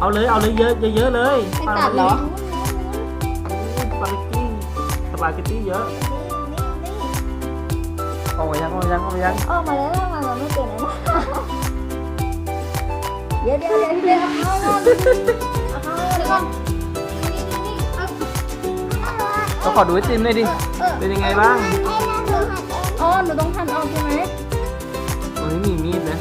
เอาเลยเอาเลยเยอะเยอะๆเลยไม่ตัดเหรอ สปาเกตตี้สปาเกตตี้เยอะออกมายังออกมายังออกมายังออกมาแล้วมันมันไม่เป็นนะเดี๋ยวเดี๋ยวเดี๋ยวเดี๋ยวเอาเข้าเอาเข้าเดี๋ยวก่อนนี่นี่นี่เอาเราขอดูไอติมหน่อยดิเออเป็นยังไงบ้าง อ๋อ หนูต้องหั่นออกใช่ไหมมันไม่มีมีดนะ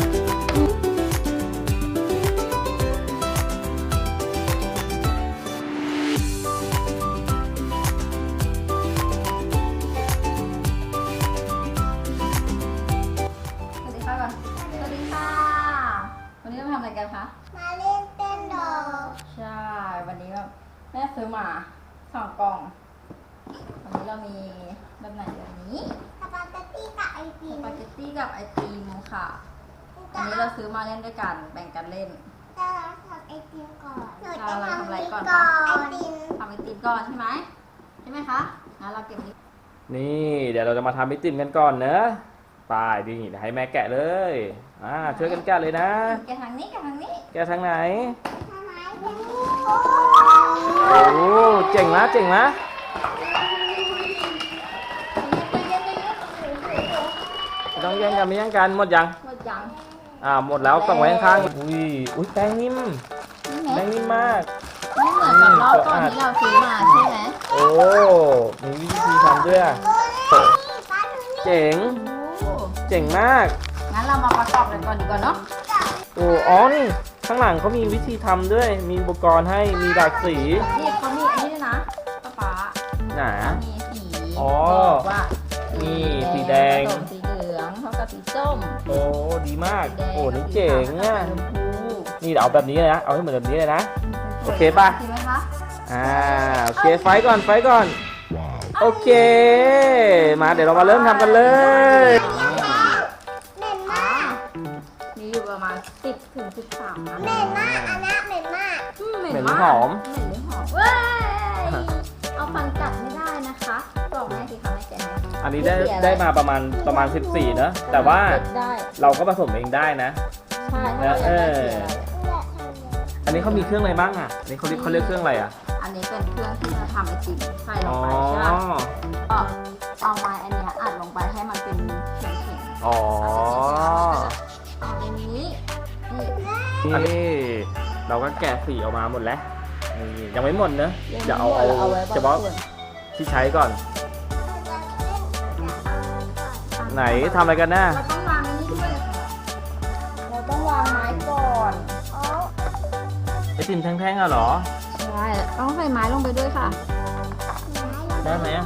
กันคะ มาเล่นเต้นดอกใช่ วันนี้แบบแม่ซื้อมาสองกล่อง วันนี้เรามีแบบไหนแบบนี้สปาเกตตี้กับไอติสมปาเกตตี้กับไอติมค่ะ อันนี้เราซื้อมาเล่นด้วยกัน แบ่งกันเล่นจะทำไอติมก่อนหนูเราจะเราทำทำอะไรไอก่อนก่คะอนไอติมทำไอติมก่อนใช่ไหมใช่ไหมคะงั้นเราเก็บนี้นี่ เดี๋ยวเราจะมาทำไอติมกันก่อนเนอะไปดิเดี๋ยวให้แม่แกะเลย อ่าช่วยกันแกะเลยนะ แกะทางนี้แกะทางนี้แกะทางไหนทำไมเป็นโอ้เจ๋งนะเจ๋งนะใจเย็นใจเย็นไม่ต้องแย่งกันไม่แย่งกันหมดยัง หมดยังอ่าหมดแล้วต้องไว้ข้างๆอุ้ยอุ้ยแป้งนิ่มนี่ไงแป้งนิ่มมาก ไม่เหมือนกับรอบก่อนที่เราซื้อมาใช่ไหมโอ้มีวิธีทำด้วยอะป้าหนูนี่เจ๋ง โอ้เจ๋งมาก งั้นเรามาประกอบกันก่อนดีกว่าเนาะโอ้อ๋อนี่ข้างหลังเขามีวิธีทำด้วย มีอุปกรณ์ให้มีหลากสีนี่เขามีอันนี้ด้วยนะป้าป๊าหนา มีสีอ๋อบอกว่านี่สีแดง ผสมสีเหลืองเท่ากับสีส้มโอ้ดีมากสีแดงโอ้นี่เจ๋งอะสีชมพูนี่เดี๋ยวเอาแบบนี้เลยนะ เอาให้เหมือนแบบนี้เลยนะ โอเคปะโอเคไหมคะอ่าโอเคไฟก่อนไฟก่อน โอเค มาเดี๋ยวเรามาเริ่มทำกันเลย 10ถึง13นะเหม็นมากอันนั้นเหม็นมากอืมเหม็นเหม็นมากหอม เหม็นหรือหอมเว้ยเอาฟันกัดไม่ได้นะคะบอกแม่สิคะแม่แกะให้อันนี้ได้ได้มาประมาณประมาณ 14เนอะแต่ว่าได้เราก็ผสมเองได้นะ ใช่ถ้าเราอยากได้สีอะไรอะอันนี้เขามีเครื่องอะไรบ้างอะอันนี้เขาเรียกเขาเรียกเครื่องอะไรอะอันนี้เป็นเครื่องที่จะทำไอติมใส่ลอ๋งอไปใช่ไหมก็เอาไม้อันเนี้ยอัดลงไปให้มันเป็นแข็งๆ อ๋อ เอาอันนี้นี่ นี่เราก็แกะสีออกมาหมดแล้วนี่ยังไม่หมดเนอะจะเอาเอาไว้บงเฉพาะส่วนที่ใช้ก่อน ไหนทำอะไรกันนะเราต้องวางอันนี้ด้วยค่ะเราต้องวางไม้ก่อนไอติมแท่งๆอะเหรอใช่ต้องใส่ไม้ลงไปด้วยค่ะ ได้ไหมอะ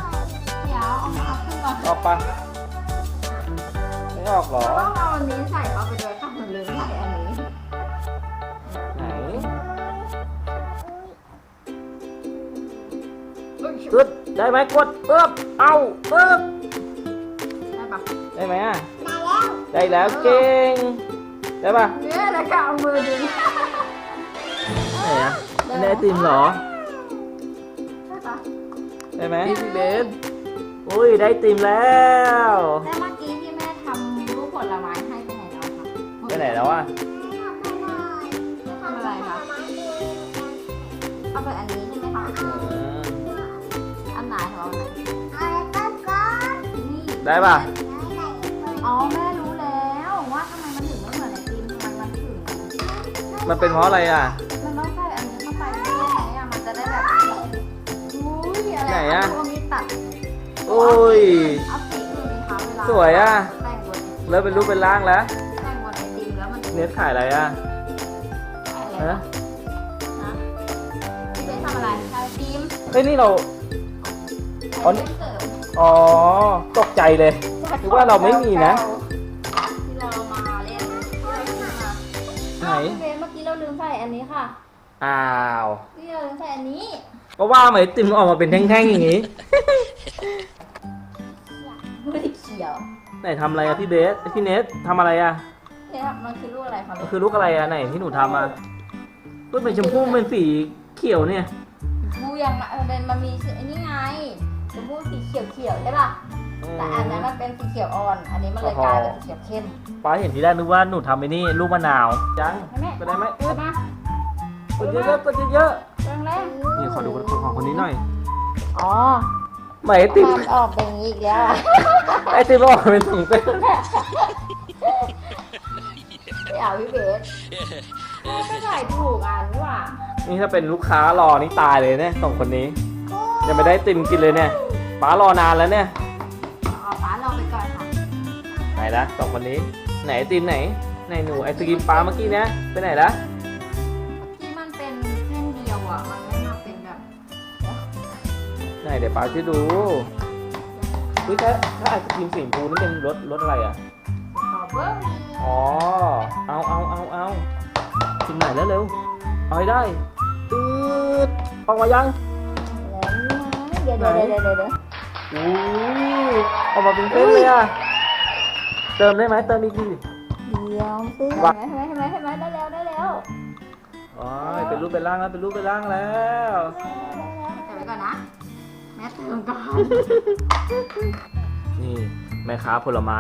เดี๋ยวเอาเอาขึ้นก่อนออกปะไม่ออกเหรอต้องเอาอันนี้ใส่เข้าไปด้วย ได้ไหมกดปึ๊บเอาปึ๊บได้ปะได้ไหมอะได้แล้วได้แล้วเก่งได้ปะเนี่ยแล้วก็เอามือดึงไหนอะอันนี้ไอติมเหรอได้ปะได้ไหมพี่เบนอุ้ยได้ไอติมแล้วแล้วเมื่อกี้ที่แม่ทำรูปผลไม้ให้ไปไหนแล้วคะไปไหนแล้วอะ ไหนของเอาไหนเอาแล้วก็ก้อนนี่ได้ปะอ๋อแม่รู้แล้วว่าทำไมมันถึงไม่เหมือนไอติมทำไมมันถึงมันเป็นเพราะอะไรอะ มันต้องใส่อันนี้เข้าไปด้วยไหมอะมันจะได้แบบอุ้ยอะไรไหนอะเอามีดตัดโอ้ยเอาสีอื่นดีคะเวลาสวยอะแต่งบนไอติมเริ่มเป็นรูปเป็นร่างแล้วแต่งบนไอติมแล้วมันเน็ตขายอะไรอะอะไรฮะนะฮะพี่เบนทำอะไรทำไอติมเฮ้ยนี่เรา อ๋อไอติมเสริมอ๋อ ตกใจเลยคิดว่าเราไม่มีนะ ที่เรามาเล่นที่เราซื้อมาไหน อ้าวพี่เบนเมื่อกี้เราลืมใส่อันนี้ค่ะอ้าวที่เราลืมใส่อันนี้ก็ว่าไหมติมออกมาเป็นแท่งๆอย่างนี้ ไม่ได้เขียวไหนทำอะไรอะพี่เบส พี่เนททำอะไรอะเนี่ยครับมันคือลูกอะไรคะมันคือลูกอะไรอะไหนที่หนูทำอะก็เป็นชมพู่เป็นสีเขียวเนี่ยบูยังมาเออเป็นมันมีสีอันนี้ไง ชมพูสีเขียวเขียวๆใช่ป่ะแต่อันนั้นมันเป็นสีเขียวอ่อน อันนี้มันเลยกลายเป็นสีเขียวเข้มป้าเห็นทีแรกนึกว่าหนูทำไอ้นี่ลูกมะนาว จังใช่ไหมไปได้ไหมเออมาโกดเยอะๆกดเยอะแรงแรงๆนี่ขอดูคนของคนนี้หน่อยอ๋อไม่ไอติมมันออกเป็นอย่างนี้อีกแล้วอะไอติมออกเป็นสองเส้นไม่เอาพี่เบสไม่ถ่ายถูกอ่านว่านี่ถ้าเป็นลูกค้ารอนี่ตายเลยเนี่ยสองคนนี้ ยังไม่ได้ไอติมกินเลยเนี่ยป้ารอนานแล้วเนี่ยเอาป้าเราไปก่อนค่ะไหนละสองคนนี้ ไหนไอติมไหนไหนหนูไอติมป้าเมื่อกี้เนี่ยไปไหนละที่มันเป็นเส้นเดียวอะมันไม่มาเป็นแบบไหนเดี๋ยวป้าช่วยดูอุ้ยถ้าถ้าไอติมสีชมพูนี่เป็นรสรสอะไรอะสตรอเบอร์รี่อ๋อเอาเอาเอาเอาถึงไหนแล้วเร็วเอาให้ได้ตืดออกมายัง เดี๋ยวเดี๋ยวเดี๋ยวเดี๋ยวเดี๋ยวอู้ออกมาเป็นเส้นเลยอะ เติมได้ไหมเติมอีกทีเดี๋ยวสิว่าเห็นไหมเห็นไหมเห็นไหมได้แล้วได้แล้วอ๋อเป็นรูปเป็นร่างแล้วเป็นรูปเป็นร่างแล้วแต่ไว้ก่อนนะแม่เติมก่อนนี่แม่ค้าผลไม้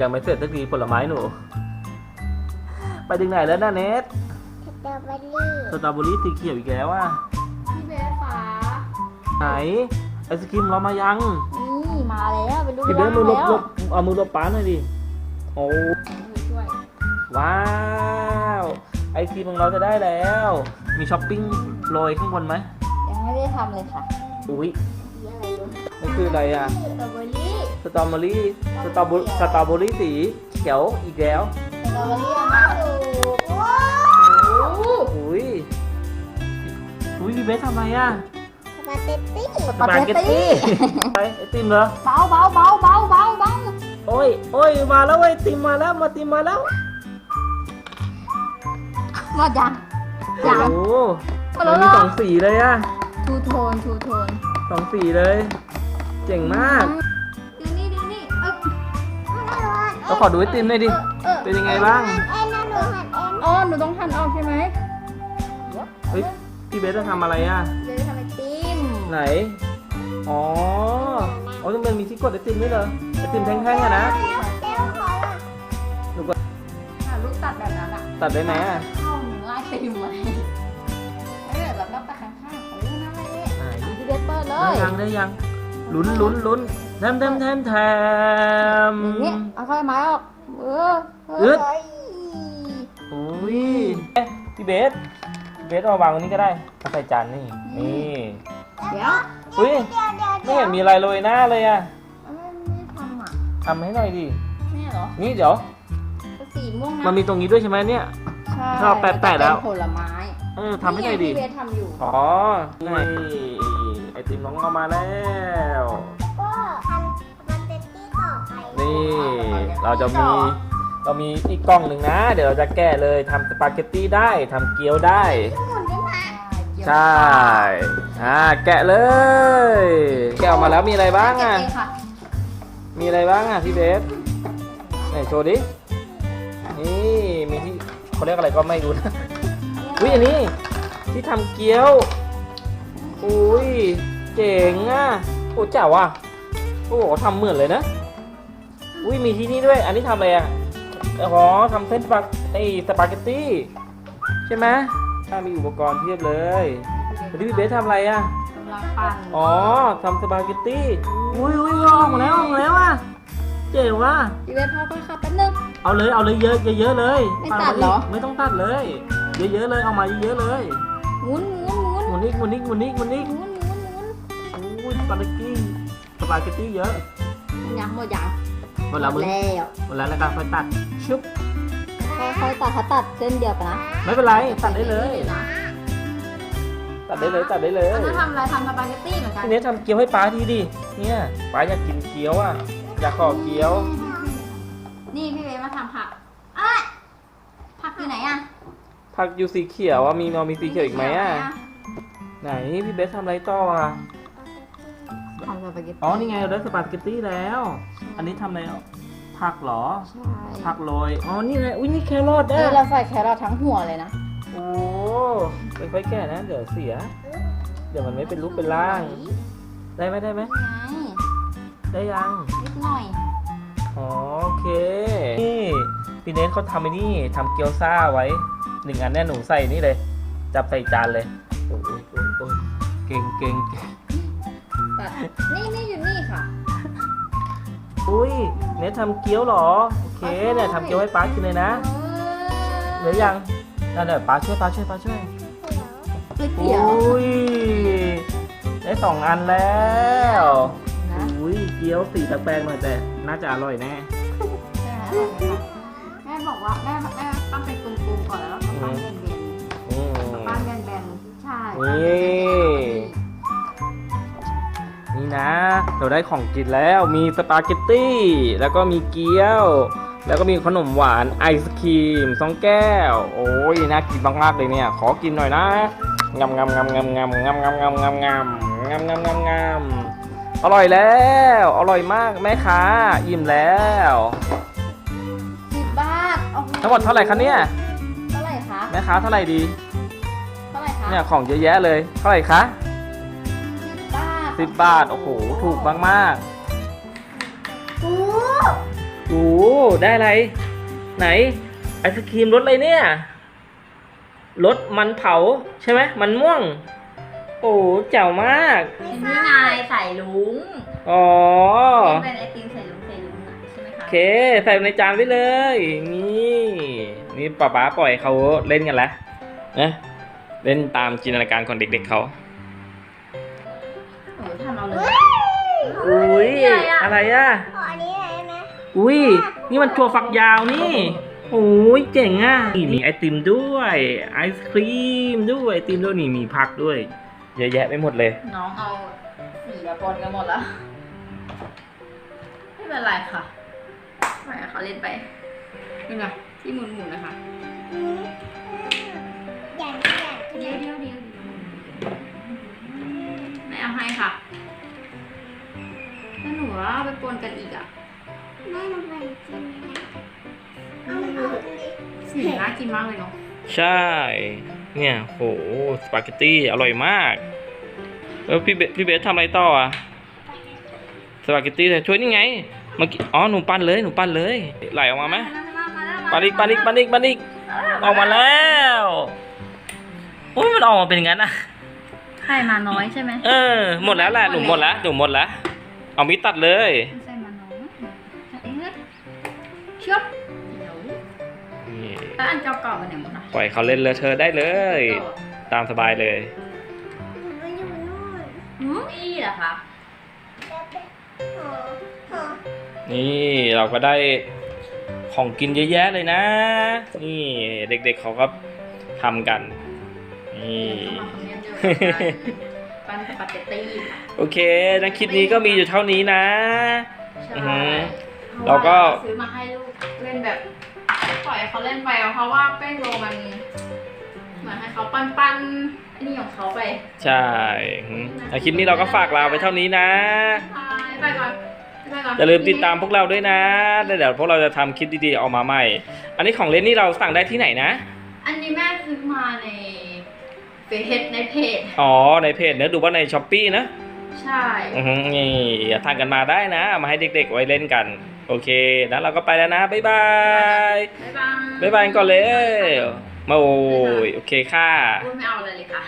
ยังไม่เสร็จสักทีผลไม้หนู ไปถึงไหนแล้วนะเนทสตรอเบอรี่สตรอเบอรี่สีเขียวอีกแล้วอะพี่เบสฟ้า ไหนไอศครีมเรามายัง นี่มาแล้วเป็นรูปพี่เบร่าสงมือลบแล้วลบเอามือลบป้าหน่อยดิ โอ้ ช่วยว้าว ไอทีมของเราจะได้แล้ว มีช้อปปิ้งโรยข้างบนไหมยังไม่ได้ทำเลยค่ะอุ้ยนี่อะไรรู้มันคืออะไรอะ สตรอเบอรี่สตรอเบอรี่ สตรอเบอรี่สตรอเบอรี่สีเขียวอีกแล้ว สตรอเบอรี่มาดูว้าวอุ้ยอุ้ยพี่เบสทำไมอะสปาเกตตี้ สปาเกตตี้ไปไอติมเหรอ เบาเบาเบาเบาเบาเบาโอ้ยโอ้ยมาแล้วไอติมมาแล้วมาติมมาแล้วหมดยังโอ้ยังโหหมดมัแล้นวมีเหรสอองสีเลยอะทูโทนทูโทนสองสีเลย เจ๋งมากดูนี่ดูนี่เอ้ยเราขอดูไอติมหน่อยดิเออเป็นยังไงบ้างเอ็นนะหนูหัดเอ็นอ๋อหนูต้องหั่นออกใช่ไหมเฮ้ยพี่เบสจะทำอะไรอะ ไหน อ๋อ อ๋อต้องเป็นมีที่กดไอติมด้วยเหรอ ไอติมแท่งๆอะนะเร็วขอละหนูกดหาลูกตัดแบบนั้นอะตัดได้ไหมอะเข้าเนื้อไอติมเลยเออแบบต้องไปข้างๆเออนั่นแหละไหนพี่เดชเปิดเลได้ยยังได้ยัง ลุ้นลุ้นลุ้นแทมแทมแทมแทมอย่างนี้เอาค่อยไม้ออก เออเออึอดอุ้ยเอ๊ะพี่เบสพี่ เบสเอาวางตรงนี้ก็ได้เอาใส่จานนี่ นี่เดี๋ยวอุ้ยเดี๋ยวเดี๋ยวไม่เห็นมีอะไรโรยหน้าเลยอะไม่ไม่ทำอะทำให้หน่อยดิ แม่เหรอนี่เดี๋ยว สีม่วงนะมันมีตรงนี้ด้วยใช่ไหมเนี่ย ใช่ถ้าเราแปะๆแล้วมันจะเป็นผลไม้เออทำให้หน่อยดิพี่เบสทำอยู่อ๋อนี่ไอติมน้องเรามาแล้ว ก็ทำสปาเกตตี้ต่อไปนี่ เราจะมี เรามีอีกกล่องหนึ่งนะ เดี๋ยวเราจะแก้เลยทำสปาเกตตี้ได้ทำเกี๊ยวได้ หมุนได้ไหมใช่อ่าแกะเลย แกะออกมาแล้วมีอะไรบ้างเก็บอะเองค่ะมีอะไรบ้างอะพี่เบสไหนโชว์ดิ นี่มีที่เขาเรียกอะไรก็ไม่รู้นะ อุ้ยอันนี้ที่ทำเกี๊ยว อุ้ยเจ๋งอะ โอ้เจ๋วอะ โอ้โหทำเหมือนเลยนะ อุ้ยมีที่นี่ด้วย อันนี้ทำอะไรอะ อ๋อทำเส้นสปาไอสปาเกตตี้ใช่ไหมถ้ามีอุปกรณ์เพียบเลยวันนี้พี่เบสทำอะไรอะกำลังปั่นอ๋อทำสปาเกตตี้อุ้ยอุ้ยออกมาแล้วออกมาแล้วอะเจ๋งว่ะพี่เบสพ่อก็ขับแป๊บนึง เอาเลยเอาเลยเยอะเยอะๆเลยไม่ตัดเหรอ ไม่ต้องตัดเลย เยอะๆเลยเอามาเยอะๆเลยหมุนหมุนหมุนหมุนนิกหมุนนิกหมุนนิกหมุนนิกหมุนหมุนหมุนอุ้ยสปาเกตตี้สปาเกตตี้เยอะยังหมดยัง หมดแล้วมึงแล้วหมดแล้วแล้วก็ค่อยตัดชุบค่อยๆตัดถ้าตัดเส้นเดียวกันนะไม่เป็นไรตัดได้เลยนะตัดได้เลยตัดได้เลยเราจะทำอะไรทำสปาเกตตี้เหมือนกันทีนี้ทำเกี๊ยวให้ป้าทีดิเนี่ยป้าอยากกินเกี๊ยวอะอยากขอเกี๊ยว นี่พี่เบสมาทำผักอะผักอยู่ไหนอะผักอยู่สีเขียวอะมีมอมีสีเขียวอีกไหมอะไหนพี่เบสทำอะไรต่ออะ ทำสปาเกตตี้อ๋อ นี่ไงเราได้สปาเกตตี้แล้ว อันนี้ทำอะไรอะผักเหรอ ใช่ผักโรย อ๋อ นี่ไง อุ้ยนี่แครอทเออะอเราใส่แครอททั้งหัวเลยนะ โอ้ไปค่อยๆแก่นะ เดี๋ยวเสีย เดี๋ยวมันไม่เป็นรูปเป็นร่าง ได้ไหมได้ไหม ไงได้ยัง นิดหน่อย อ๋อโอเค นี่พี่เนทเขาทำไอ้นี่ทำเกี๊ยวซ่าไว้หนึ่งอันเนี่ยหนูใส่นี่เลย จับใส่จานเลยโอ้ยโอ้ยโอ้ยโอ้ยเก่งเก่งเก่ง ตัดนี่นี่อยู่นี่ค่ะ อุ้ยเนี่ยทำเกี๊ยวเหรอโอเค เนี่ยทำเกี๊ยวให้ป้ากินเลยนะเดี๋ยวยังนั่นเดี๋ยวป้าช่วยป้าช่วยป้าช่วยก๋วยเตี๋ยวอุ้ยได้สองอันแล้วนะอุ้ยเกี๊ยวสีแปลกๆหน่อยแต่น่าจะอร่อยแน่แม่บอกว่าแม่แม่ปั้นเป็นกลมๆก่อนแล้วก็ปั้นแบนอืมๆปั้นแบนๆใช่ นี่ นี่นะ เราได้ของกินแล้วมีสปาเกตตี้ แล้วก็มีเกี๊ยว แล้วก็มีขนมหวานไอศครีมสองแก้ว โอ้ยน่ากินมากๆเลยเนี่ย ขอกินหน่อยนะงำงำงำงำงำงำงำงำงำงำงำงำงำงำอร่อยแล้ว อร่อยมากแม่ค้าอิ่มแล้วสิบบาทโอ้โทั้งหมดเท่าไหร่คะเนี่ยเท่าไหร่คะแม่ค้าเท่าไหร่ดี เท่าไหร่คะเนี่ยของเยอะแยะเลยเท่าไหร่คะ 30 บาท โอ้โห ถูกมากมากโอ้โหได้อะไร ไหน ไอศครีมรสอะไรเนี่ย รสมันเผาใช่ไหม มันม่วง โอ้เจ๋วมาก นี่ไงใส่ลุงอ๋อเป็นไอติมใส่ลุงใส่ลุงใช่ไหมคะโอเค ใส่ในจานไว้เลย นี่ นี่ป๊าป๊าปล่อยเขาเล่นกันแล้วนะ เล่นตามจินตนาการของเด็กๆเขา อุ้ยนี่อะไรอะอะไรอะขออันนี้หน่อยได้ไหมอุ้ยนี่มันถั่วฝักยาวนี่โอ้ยเจ๋งอะนี่มีไอติมด้วยไอศครีมด้วยไอติมด้วยนี่มีผักด้วย เยอะแยะไปหมดเลย น้องเอาสีมาปนกันหมดแล้วไม่เป็นไรค่ะปล่อยให้เขาเล่นไปนี่ไงที่หมุนๆนะคะอืมอยากอยากกินเดี๋ยวเดี๋ยวเดี๋ยวไม่เอาให้ค่ะ ถ้าหนูว่าเอาไปปนกันอีกอะแม่ลงไปกินเอาเอาดิสีน่ากินมากเลยเนาะใช่ เนี่ยโหสปาเกตตี้อร่อยมาก แล้วพี่เบสพี่เบสทำอะไรต่ออะสปาเกตตี้แต่ช่วยนี่ไงเมื่อกี้อ๋อหนูปั้นเลยหนูปั้นเลยไหลออกมาไหมปั้นอีกปั้นอีกปั้นอีกปั้นอีกออกมาแล้วอุ้ยมันออกมาเป็นย่างนั้นอะไข่มาน้อยใช่ไหมเออหมดแล้วแหละหนูหมดแล้วหนูหมดแล้ว เอามีดตัดเลย ใส่มาน้อยเอ๊ะเชือบเดี๋ยวนี่แล้วอันเก่าๆกันเนี่ยมดนะปล่อยเขาเล่นเลยเธอได้เลย ตามสบายเลย มันอยู่นู่นหืมอีเหรอคะแล้วไปหอหอนี่เราก็ได้ของกินเยอะแยะเลยนะ นี่เด็กๆเขาก็ทำกัน นี่เข้ามาคอมเมนต์เยอะ ปั้นสปาเกตตี้โอเคนะคลิปนี้ก็มีอยู่เท่านี้นะ ใช่อือหือพะเราก็ว่ซื้อมาให้ลูกเล่นแบบปล่อยให้เขาเล่นไปอะเพราะว่าแป้งโรมันเหมือนให้เขาปั้นปั้นๆไอ้นี่ของเขาไปใช่อืมนะคลิปนี้เราก็ฝากลาไปเท่านี้นะ ไปก่อนไปก่อนอย่าลืมติดตามพวกเราด้วยนะแล้วเดี๋ยวพวกเราจะทำคลิปดีๆออกมาใหม่ อันนี้ของเล่นนี่เราสั่งได้ที่ไหนนะ อันนี้แม่ซื้อมาใน เฟซในเพจ อ๋อ ในเพจเนื้อดูว่าในช้อปปี้นะ ใช่ อือหือนี่ทานกันมาได้นะเอามาให้เด็กๆไว้เล่นกัน โอเคนั้นเราก็ไปแล้วนะ บ๊ายบาย บ๊ายบาย บ๊ายบายก่อนเลยมาโอ้ยโอเคค่ะพูดไม่เอาเลยเลยค่ะ